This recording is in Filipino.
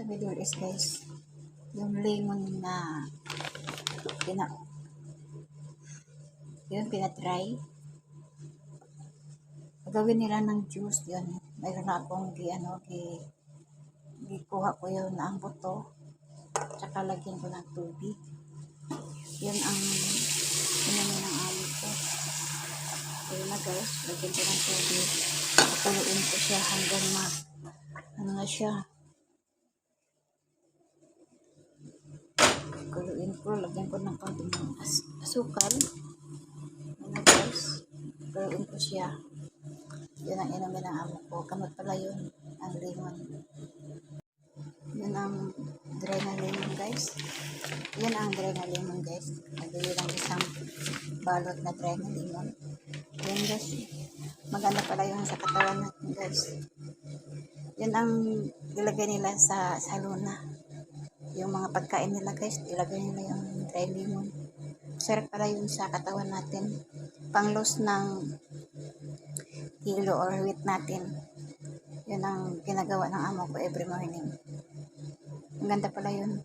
Sa middle is guys, yung lemon na pina yun, pinatry. Gawin nila ng juice yun. Mayroon na akong gi, ano, gi, gikuha ko yun na ang buto. Tsaka lagyan ko ng tubig. Yun ang inamin ng amo ko. Ayun na guys, lagyan ko ng tubig. Pakuluin ko siya hanggang ma, ano na siya. Ko, lagyan ko ng konting as asukal. Guys, kuluin ko siya. Yun ang inamin ng amo ko. Kamot pala yun, ang lemon. Yun ang dry na lemon guys. Yan ang dry na lemon guys. Nabili lang isang balot na dry na lemon. Yan guys. Maganda pala yun sa katawan natin guys. Yan ang ilagay nila sa, sa luna. Yung mga pagkain nila guys, ilagay nila yung dry lemon. Sarap pala yun sa katawan natin. Pang loss ng kilo or weight natin. Yun ang ginagawa ng amo ko every morning. Ang ganda pala yun.